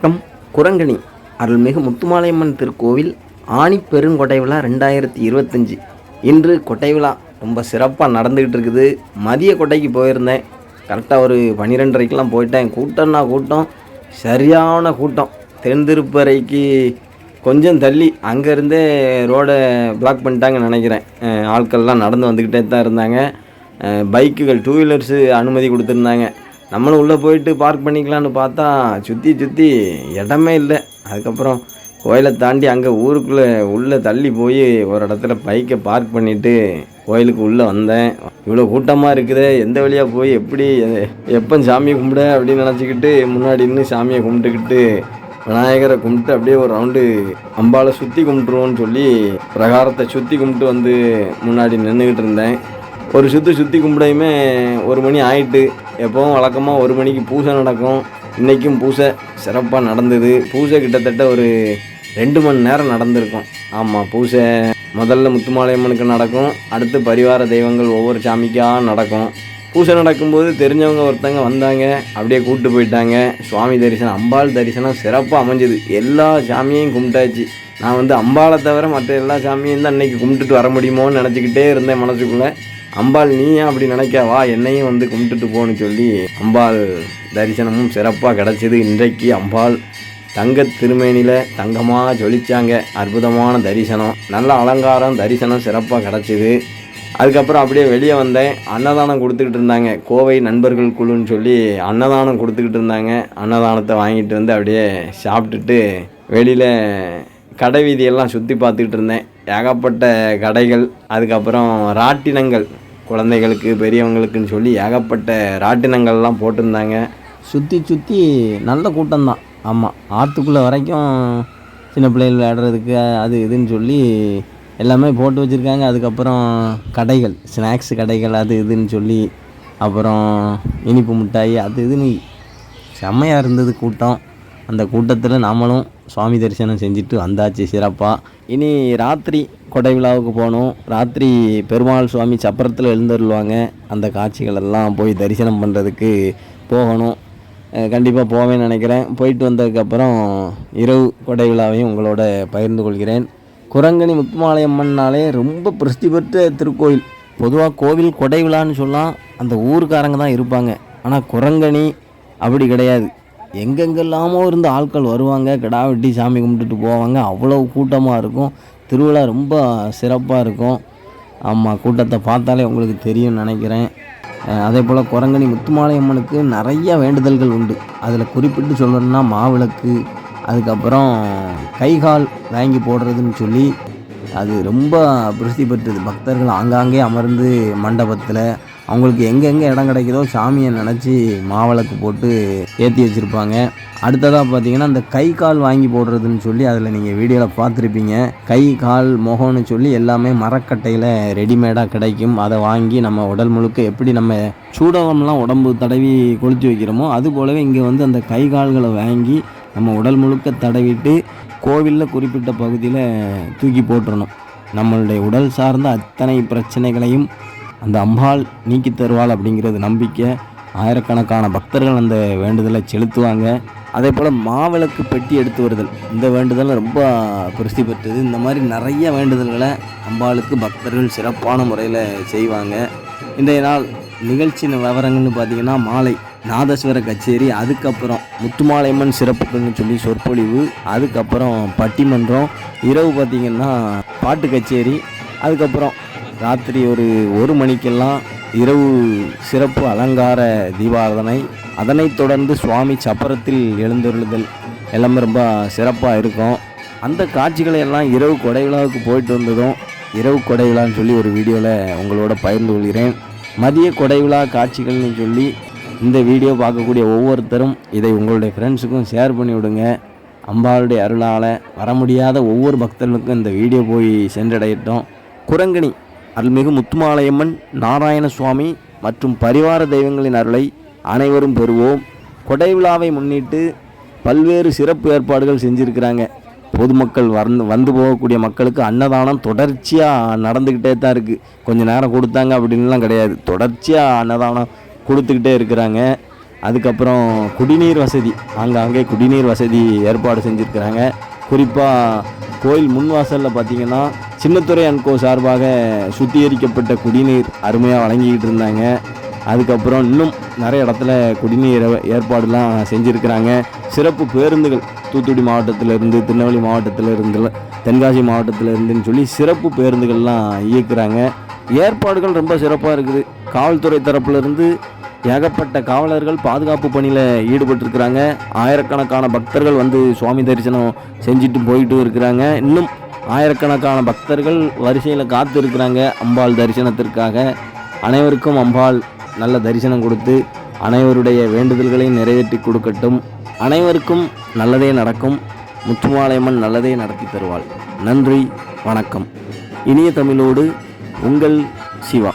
வணக்கம். குரங்கணி அருள்மிகு முத்துமாலையம்மன் திருக்கோவில் ஆணி பெருங்கொடை விழா ரெண்டாயிரத்தி இருபத்தஞ்சி. இன்று கொட்டை விழா. ரொம்ப சிறப்பாக நடந்துக்கிட்டு இருக்குது. மதிய கொட்டைக்கு போயிருந்தேன். கரெக்டாக ஒரு பன்னிரெண்டரைக்கெலாம் போயிட்டேன். கூட்டம்னா கூட்டம். சரியான கூட்டம். தென்திருப்பறைக்கு கொஞ்சம் தள்ளி அங்கேருந்தே ரோடை பிளாக் பண்ணிட்டாங்கன்னு நினைக்கிறேன். ஆட்கள்லாம் நடந்து வந்துக்கிட்டே தான் இருந்தாங்க. பைக்குகள் டூ வீலர்ஸு அனுமதி கொடுத்துருந்தாங்க. நம்மளும் உள்ளே போயிட்டு பார்க் பண்ணிக்கலான்னு பார்த்தா சுற்றி சுற்றி இடமே இல்லை. அதுக்கப்புறம் கோயிலை தாண்டி அங்கே ஊருக்குள்ளே உள்ளே தள்ளி போய் ஒரு இடத்துல பைக்கை பார்க் பண்ணிவிட்டு கோயிலுக்கு உள்ளே வந்தேன். இவ்வளோ கூட்டமாக இருக்குது எந்த வழியாக போய் எப்படி எப்போ சாமியை கும்பிட அப்படின்னு நினச்சிக்கிட்டு முன்னாடி நின்று சாமியை கும்பிட்டுக்கிட்டு விநாயகரை கும்பிட்டு அப்படியே ஒரு ரவுண்டு அம்பாவை சுற்றி கும்பிட்டுருவோன்னு சொல்லி பிரகாரத்தை சுற்றி கும்பிட்டு வந்து முன்னாடி நின்றுக்கிட்டு இருந்தேன். ஒரு சுற்றி சுற்றி கும்பிடையுமே ஒரு மணி ஆயிட்டு எப்போவும் வழக்கமாக ஒரு மணிக்கு பூஜை நடக்கும். இன்றைக்கும் பூஜை சிறப்பாக நடந்தது. பூஜை கிட்டத்தட்ட ஒரு ரெண்டு மணி நேரம் நடந்திருக்கும். ஆமாம் பூஜை முதல்ல முத்துமாலையம்மனுக்கு நடக்கும். அடுத்து பரிவார தெய்வங்கள் ஒவ்வொரு சாமிக்காக நடக்கும். பூஜை நடக்கும்போது தெரிஞ்சவங்க ஒருத்தங்க வந்தாங்க. அப்படியே கூப்பிட்டு போயிட்டாங்க. சுவாமி தரிசனம் அம்பாள் தரிசனம் சிறப்பாக அமைஞ்சது. எல்லா சாமியையும் கும்பிட்டாச்சு. நான் வந்து அம்பாளை தவிர மற்ற எல்லா சாமியும் தான் இன்னைக்கு கும்பிட்டுட்டு வர முடியுமோன்னு நினச்சிக்கிட்டே இருந்தேன் மனசுக்குள்ளே. அம்பாள் நீ ஏன் அப்படி நினைக்கவா என்னையும் வந்து கும்பிட்டுட்டு போன்னு சொல்லி அம்பாள் தரிசனமும் சிறப்பாக கிடச்சிது. இன்றைக்கு அம்பாள் தங்க திருமேனியில் தங்கமாக ஜொலிச்சாங்க. அற்புதமான தரிசனம். நல்ல அலங்காரம் தரிசனம் சிறப்பாக கிடச்சிது. அதுக்கப்புறம் அப்படியே வெளியே வந்தேன். அன்னதானம் கொடுத்துக்கிட்டு இருந்தாங்க. கோவை நண்பர்கள் குழுன்னு சொல்லி அன்னதானம் கொடுத்துக்கிட்டு இருந்தாங்க. அன்னதானத்தை வாங்கிட்டு வந்து அப்படியே சாப்பிட்டுட்டு வெளியில் கடை வீதியெல்லாம் சுற்றி பார்த்துக்கிட்டு இருந்தேன். ஏகப்பட்ட கடைகள் அதுக்கப்புறம் ராட்டினங்கள். குழந்தைகளுக்கு பெரியவங்களுக்குன்னு சொல்லி ஏகப்பட்ட ராட்டினங்கள்லாம் போட்டிருந்தாங்க. சுற்றி சுற்றி நல்ல கூட்டம்தான். ஆமாம் ஆற்றுக்குள்ளே வரைக்கும் சின்ன பிள்ளைகள் விளையாடுறதுக்கு அது இதுன்னு சொல்லி எல்லாமே போட்டு வச்சுருக்காங்க. அதுக்கப்புறம் கடைகள் ஸ்நாக்ஸ் கடைகள் அது இதுன்னு சொல்லி அப்புறம் இனிப்பு மிட்டாய் அது இதுன்னு செம்மையாக இருந்தது கூட்டம். அந்த கூட்டத்தில் நாமளும் சுவாமி தரிசனம் செஞ்சுட்டு வந்தாச்சு சிறப்பாக இனி ராத்திரி கொடை விழாவுக்கு போகணும் ராத்திரி பெருமாள் சுவாமி சப்பரத்தில் எழுந்தருள்வாங்க. அந்த காட்சிகள் எல்லாம் போய் தரிசனம் பண்ணுறதுக்கு போகணும். கண்டிப்பாக போவேன்னு நினைக்கிறேன். போயிட்டு வந்ததுக்கப்புறம் இரவு கொடை விழாவையும் உங்களோட பகிர்ந்து கொள்கிறேன். குரங்கணி முத்துமாலையம்மன்னாலே ரொம்ப பிரசித்தி பெற்ற திருக்கோயில். பொதுவாக கோவில் கொடை விழான்னு சொல்லலாம் அந்த ஊருக்காரங்க தான் இருப்பாங்க. ஆனால் குரங்கணி அப்படி கிடையாது. எங்கெங்கெல்லாமோ இருந்து ஆட்கள் வருவாங்க. கிடா வெட்டி சாமி கும்பிட்டுட்டு போவாங்க. அவ்வளோ கூட்டமாக இருக்கும். திருவிழா ரொம்ப சிறப்பாக இருக்கும். ஆமாம் கூட்டத்தை பார்த்தாலே உங்களுக்கு தெரியும்னு நினைக்கிறேன். அதே போல் குரங்கணி முத்துமாலையம்மனுக்கு நிறைய வேண்டுதல்கள் உண்டு. அதில் குறிப்பிட்டு சொல்லணும்னா மாவிளக்கு அதுக்கப்புறம் கைகால் வாங்கி போடுறதுன்னு சொல்லி அது ரொம்ப பிரசித்தி பெற்றது. பக்தர்கள் ஆங்காங்கே அமர்ந்து மண்டபத்தில் அவங்களுக்கு எங்கெங்கே இடம் கிடைக்குதோ சாமியை நினச்சி மாவிளக்கு போட்டு ஏற்றி வச்சுருப்பாங்க. அடுத்ததாக பார்த்தீங்கன்னா இந்த கை கால் வாங்கி போடுறதுன்னு சொல்லி அதில் நீங்கள் வீடியோவில் பார்த்துருப்பீங்க. கை கால் முகம்னு சொல்லி எல்லாமே மரக்கட்டையில் ரெடிமேடாக கிடைக்கும். அதை வாங்கி நம்ம உடல் முழுக்க எப்படி நம்ம சூடகம்லாம் உடம்பு தடவி கொளுத்தி வைக்கிறோமோ அது போலவே இங்கே வந்து அந்த கை கால்களை வாங்கி நம்ம உடல் முழுக்க தடவிட்டு கோவிலில் குறிப்பிட்ட பகுதியில் தூக்கி போட்டுறணும். நம்மளுடைய உடல் சார்ந்த அத்தனை பிரச்சனைகளையும் அந்த அம்பாள் நீக்கி தருவாள் அப்படிங்கிறது நம்பிக்கை. ஆயிரக்கணக்கான பக்தர்கள் அந்த வேண்டுதலை செலுத்துவாங்க. அதே போல் மாவிளக்கு பெட்டி எடுத்து வருதல். இந்த வேண்டுதல் ரொம்ப பிரசித்தி பெற்றது. இந்த மாதிரி நிறைய வேண்டுதல்களை அம்பாளுக்கு பக்தர்கள் சிறப்பான முறையில் செய்வாங்க. இன்றைய நாள் நிகழ்ச்சி விவரங்கள்னு பார்த்தீங்கன்னா மாலை நாதஸ்வர கச்சேரி அதுக்கப்புறம் முத்துமாலையம்மன் சிறப்புகள்னு சொல்லி சொற்பொழிவு அதுக்கப்புறம் பட்டிமன்றம் இரவு பார்த்திங்கன்னா பாட்டு கச்சேரி அதுக்கப்புறம் ராத்திரி ஒரு ஒரு மணிக்கெல்லாம் இரவு சிறப்பு அலங்கார தீபாராதனை. அதனைத் தொடர்ந்து சுவாமி சப்பரத்தில் எழுந்தருளுதல் எல்லாமே ரொம்ப சிறப்பாக இருக்கும். அந்த காட்சிகளை எல்லாம் இரவு கொடை விழாவுக்கு போயிட்டு வந்ததும் இரவு கொடை விழான்னு சொல்லி ஒரு வீடியோவில் உங்களோட பகிர்ந்து கொள்கிறேன். மதிய கொடை விழா காட்சிகள்னு சொல்லி இந்த வீடியோ பார்க்கக்கூடிய ஒவ்வொருத்தரும் இதை உங்களுடைய ஃப்ரெண்ட்ஸுக்கும் ஷேர் பண்ணி விடுங்க. அம்பாளுடைய அருளால் வர முடியாத ஒவ்வொரு பக்தர்களுக்கும் இந்த வீடியோ போய் சென்றடையட்டும். குரங்கணி அருள்மிகு முத்துமாலையம்மன் நாராயண சுவாமி மற்றும் பரிவார தெய்வங்களின் அருளை அனைவரும் பெறுவோம். கொடை விழாவை முன்னிட்டு பல்வேறு சிறப்பு ஏற்பாடுகள் செஞ்சுருக்கிறாங்க. பொதுமக்கள் வந்து வந்து போகக்கூடிய மக்களுக்கு அன்னதானம் தொடர்ச்சியாக நடந்துக்கிட்டே தான் இருக்குது கொஞ்சம் நேரம் கொடுத்தாங்க அப்படின்லாம் கிடையாது. தொடர்ச்சியாக அன்னதானம் கொடுத்துக்கிட்டே இருக்கிறாங்க. அதுக்கப்புறம் குடிநீர் வசதி ஆங்காங்கே குடிநீர் வசதி ஏற்பாடு செஞ்சுருக்கிறாங்க. குறிப்பாக கோயில் முன்வாசலில் பார்த்தீங்கன்னா சின்னத்துறை அன்கோ சார்பாக சுத்திகரிக்கப்பட்ட குடிநீர் அருமையாக வழங்கிக்கிட்டு இருந்தாங்க. அதுக்கப்புறம் இன்னும் நிறைய இடத்துல குடிநீர் ஏற்பாடுலாம் செஞ்சுருக்கிறாங்க. சிறப்பு பேருந்துகள் தூத்துக்குடி மாவட்டத்திலிருந்து திருநெல்வேலி மாவட்டத்திலிருந்து தென்காசி மாவட்டத்திலிருந்துன்னு சொல்லி சிறப்பு பேருந்துகள்லாம் இயக்குறாங்க. ஏற்பாடுகள் ரொம்ப சிறப்பாக இருக்குது. காவல்துறை தரப்புலேருந்து ஏகப்பட்ட காவலர்கள் பாதுகாப்பு பணியில் ஈடுபட்டிருக்கிறாங்க. ஆயிரக்கணக்கான பக்தர்கள் வந்து சுவாமி தரிசனம் செஞ்சுட்டு போயிட்டு இருக்கிறாங்க. இன்னும் ஆயிரக்கணக்கான பக்தர்கள் வரிசையில் காத்து இருக்கிறாங்க அம்பாள் தரிசனத்திற்காக. அனைவருக்கும் அம்பாள் நல்ல தரிசனம் கொடுத்து அனைவருடைய வேண்டுதல்களையும் நிறைவேற்றி கொடுக்கட்டும். அனைவருக்கும் நல்லதே நடக்கும். முத்துமாலையம்மன் நல்லதே நடத்தி தருவாள். நன்றி வணக்கம். இனிய தமிழோடு உங்கள் சிவா.